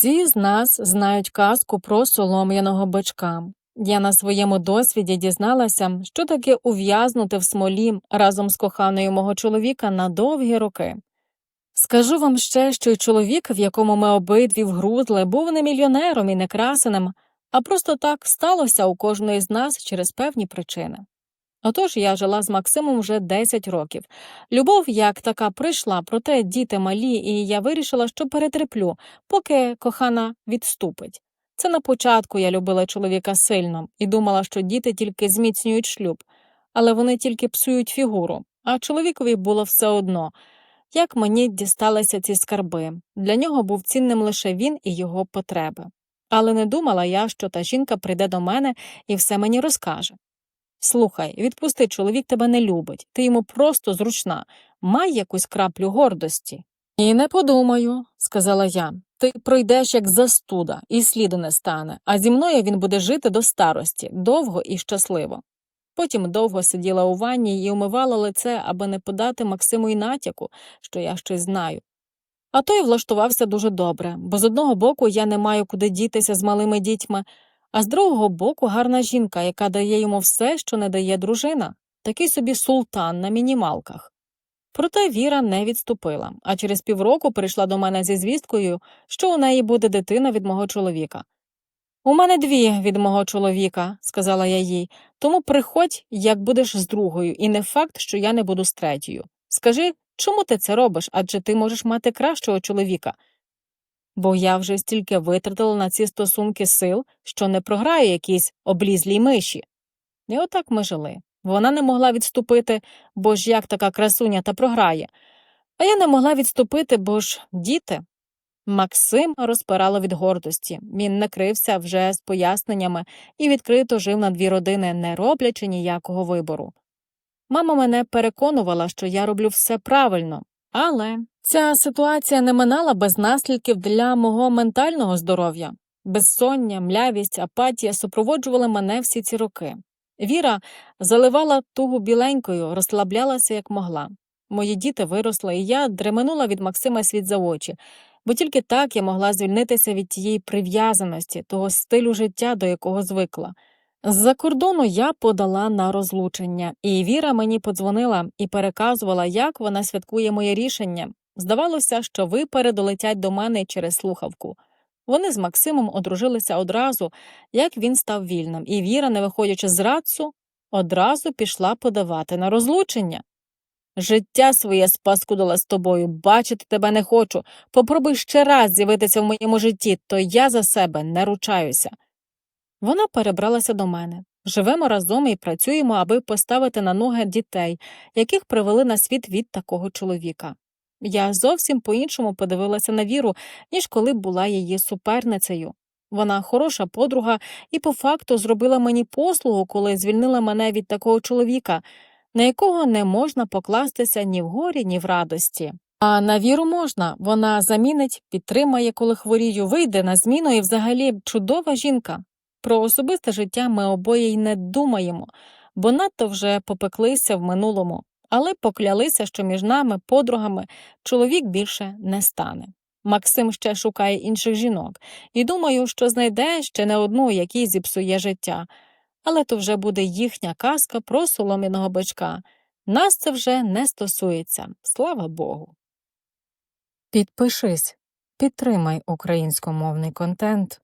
Всі з нас знають казку про солом'яного бичка. Я на своєму досвіді дізналася, що таке ув'язнути в смолі разом з коханою мого чоловіка на довгі роки. Скажу вам ще, що й чоловік, в якому ми обидві вгрузли, був не мільйонером і не красеним, а просто так сталося у кожної з нас через певні причини. Отож я жила з Максимом вже 10 років. Любов як така прийшла, проте діти малі, і я вирішила, що перетерплю, поки кохана відступить. Це на початку я любила чоловіка сильно і думала, що діти тільки зміцнюють шлюб, але вони тільки псують фігуру, а чоловікові було все одно. Як мені дісталися ці скарби, для нього був цінним лише він і його потреби. Але не думала я, що та жінка прийде до мене і все мені розкаже. Слухай, відпусти, чоловік тебе не любить, ти йому просто зручна, май якусь краплю гордості. І не подумаю, сказала я. Ти пройдеш як застуда, і сліду не стане, а зі мною він буде жити до старості, довго і щасливо. Потім довго сиділа у ванні і умивала лице, аби не подати Максиму й натяку, що я щось знаю. А той влаштувався дуже добре, бо з одного боку я не маю куди дітися з малими дітьми, а з другого боку гарна жінка, яка дає йому все, що не дає дружина, такий собі султан на мінімалках. Проте Віра не відступила, а через півроку прийшла до мене зі звісткою, що у неї буде дитина від мого чоловіка. У мене дві від мого чоловіка, сказала я їй, тому приходь, як будеш з другою, і не факт, що я не буду з третьою. Скажи, чому ти це робиш, адже ти можеш мати кращого чоловіка. Бо я вже стільки витратила на ці стосунки сил, що не програю якійсь облізлій миші. І отак ми жили. Вона не могла відступити, бо ж як така красуня та програє. А я не могла відступити, бо ж діти. Максим розпирало від гордості. Він накрився вже з поясненнями і відкрито жив на дві родини, не роблячи ніякого вибору. Мама мене переконувала, що я роблю все правильно, але ця ситуація не минала без наслідків для мого ментального здоров'я. Безсоння, млявість, апатія супроводжували мене всі ці роки. Віра заливала тугу біленькою, розслаблялася як могла. Мої діти виросли, і я дременула від Максима світ за очі, бо тільки так я могла звільнитися від тієї прив'язаності, того стилю життя, до якого звикла. З-за кордону я подала на розлучення, і Віра мені подзвонила і переказувала, як вона святкує моє рішення. Здавалося, що випари долетять до мене через слухавку. Вони з Максимом одружилися одразу, як він став вільним, і Віра, не виходячи з радцу, одразу пішла подавати на розлучення. Життя своє спаскудила з тобою, бачити тебе не хочу. Попробуй ще раз з'явитися в моєму житті, то я за себе не ручаюся. Вона перебралася до мене. Живемо разом і працюємо, аби поставити на ноги дітей, яких привели на світ від такого чоловіка. Я зовсім по-іншому подивилася на віру, ніж коли була її суперницею. Вона хороша подруга і по факту зробила мені послугу, коли звільнила мене від такого чоловіка, на якого не можна покластися ні в горі, ні в радості. А на віру можна, вона замінить, підтримає, коли хворію, вийде на зміну і взагалі чудова жінка. Про особисте життя ми обоє й не думаємо, бо надто вже попеклися в минулому, але поклялися, що між нами, подругами, чоловік більше не стане. Максим ще шукає інших жінок, і думаю, що знайде ще не одну, якій зіпсує життя. Але то вже буде їхня казка про солом'яного бичка. Нас це вже не стосується, слава Богу. Підпишись, підтримай українськомовний контент.